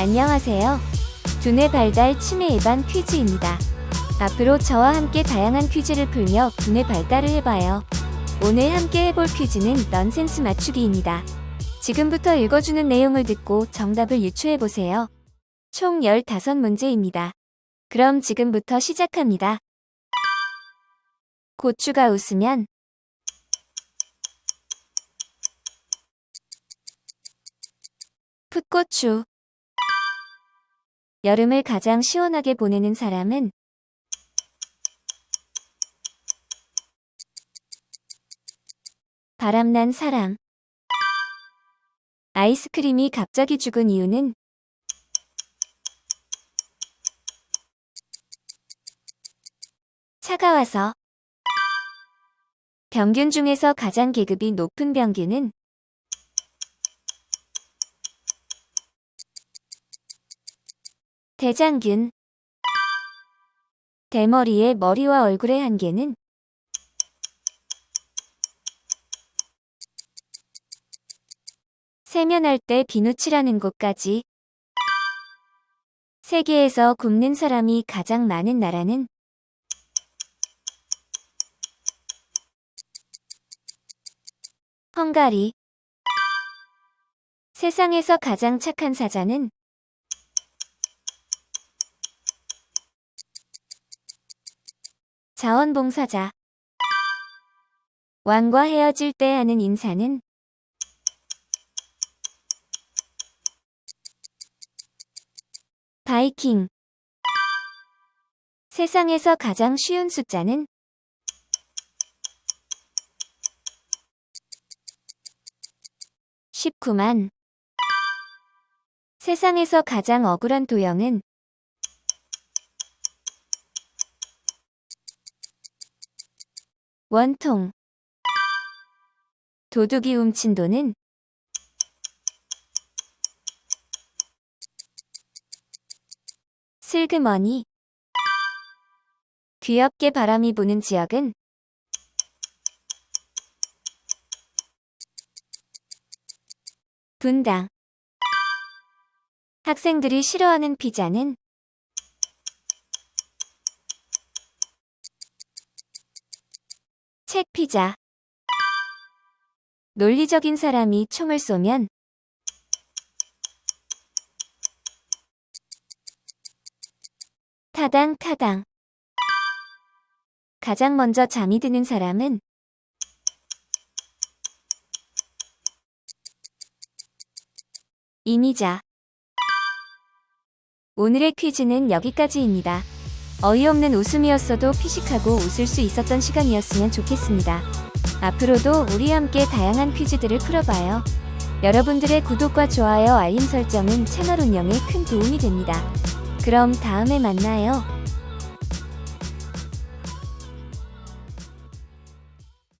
안녕하세요. 두뇌 발달 치매 예방 퀴즈입니다. 앞으로 저와 함께 다양한 퀴즈를 풀며 두뇌 발달을 해봐요. 오늘 함께 해볼 퀴즈는 넌센스 맞추기입니다. 지금부터 읽어주는 내용을 듣고 정답을 유추해보세요. 총 15문제입니다. 그럼 지금부터 시작합니다. 고추가 웃으면 풋고추 여름을 가장 시원하게 보내는 사람은? 바람난 사람 아이스크림이 갑자기 죽은 이유는? 차가워서. 병균 중에서 가장 계급이 높은 병균은 대장균. 대머리의 머리와 얼굴의 한계는? 세면할 때 비누칠하는 곳까지. 세계에서 굶는 사람이 가장 많은 나라는? 헝가리. 세상에서 가장 착한 사자는 자원봉사자. 왕과 헤어질 때 하는 인사는? 바이킹. 세상에서 가장 쉬운 숫자는? (19만) 세상에서 가장 억울한 도형은 원통. 도둑이 훔친 돈은? 슬그머니. 귀엽게 바람이 부는 지역은? 분당. 학생들이 싫어하는 피자는 책 피자. 논리적인 사람이 총을 쏘면 타당 타당. 가장 먼저 잠이 드는 사람은 이미자. 오늘의 퀴즈는 여기까지입니다. 어이없는 웃음이었어도 피식하고 웃을 수 있었던 시간이었으면 좋겠습니다. 앞으로도 우리 함께 다양한 퀴즈들을 풀어봐요. 여러분들의 구독과 좋아요, 알림 설정은 채널 운영에 큰 도움이 됩니다. 그럼 다음에 만나요.